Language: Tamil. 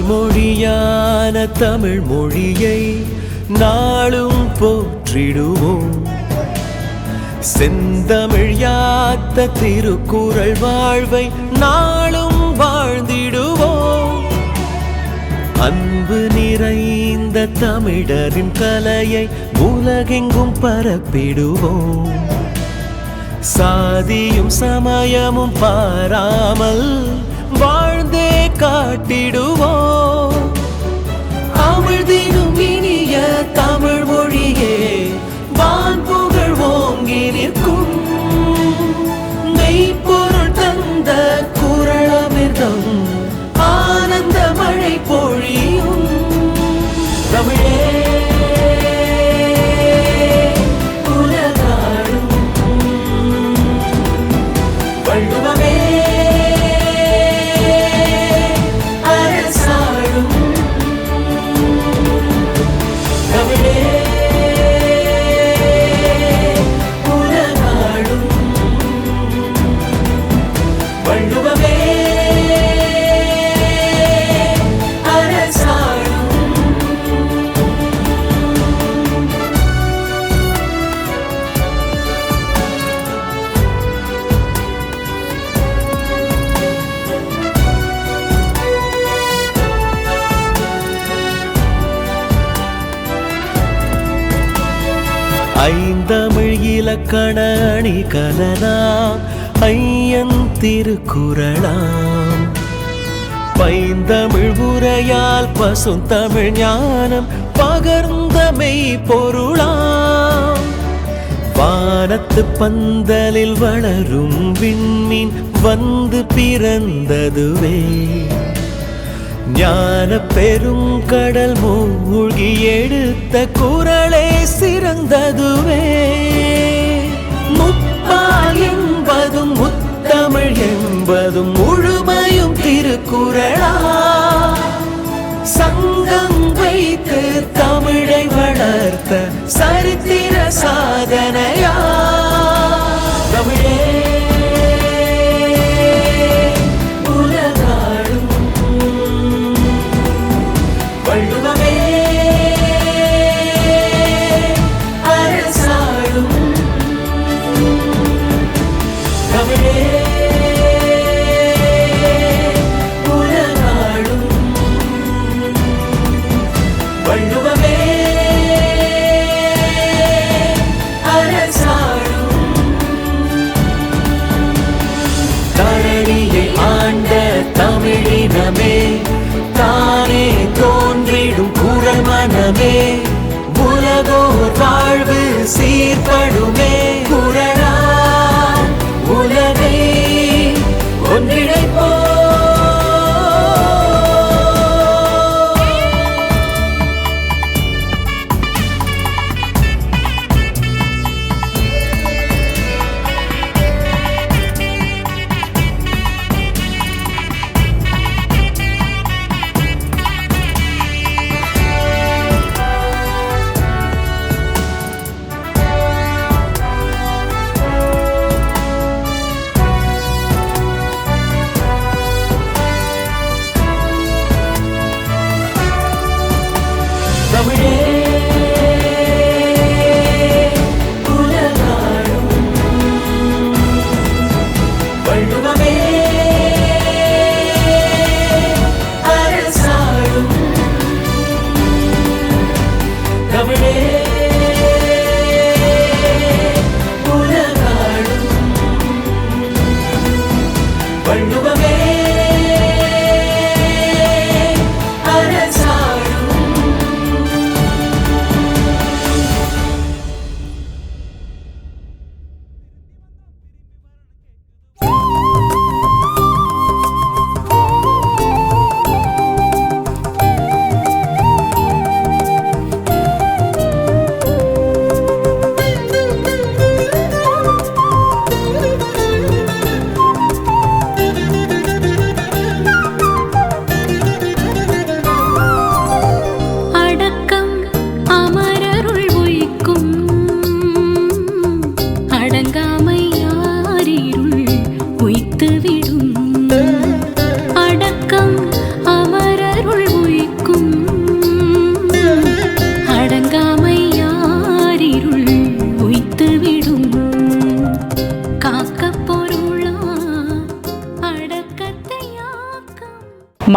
தாய்மொழியான தமிழ் மொழியை நாளும் போற்றிடுவோம். செந்தமிழ் யாத்த திருக்குறள் வாழ்வை நாளும் வாழ்ந்திடுவோம். அன்பு நிறைந்த தமிழரின் கலையை உலகெங்கும் பரப்பிடுவோம். சாதியும் சமயமும் பாராமல் வாழ்ந்தே காட்டிடுவோம். ஓங்கி ஐந்தமிழ் இலக்கண அணி கலனா ஐயன் திருக்குறளாம். பைந்தமிழ் உரையால் பசுந்தமிழ் ஞானம் பகர்ந்த மெய் பொருளாம். வானத்து பந்தலில் வளரும் விண்மீன் வந்து பிறந்ததுவே. ஞான பெருங்கடல் மூழ்கி எடுத்த குரலே சிறந்ததுவே. முப்பால் என்பதும் முத்தமிழ் என்பதும் முழுமையும் திருக்குறளா. சங்கம் வைத்து தமிழை வளர்த்த தமிழினமே தானே தோன்றிடும் குரல் மனமே. உலகோர் வாழ்வு சீர்படுமே குரல்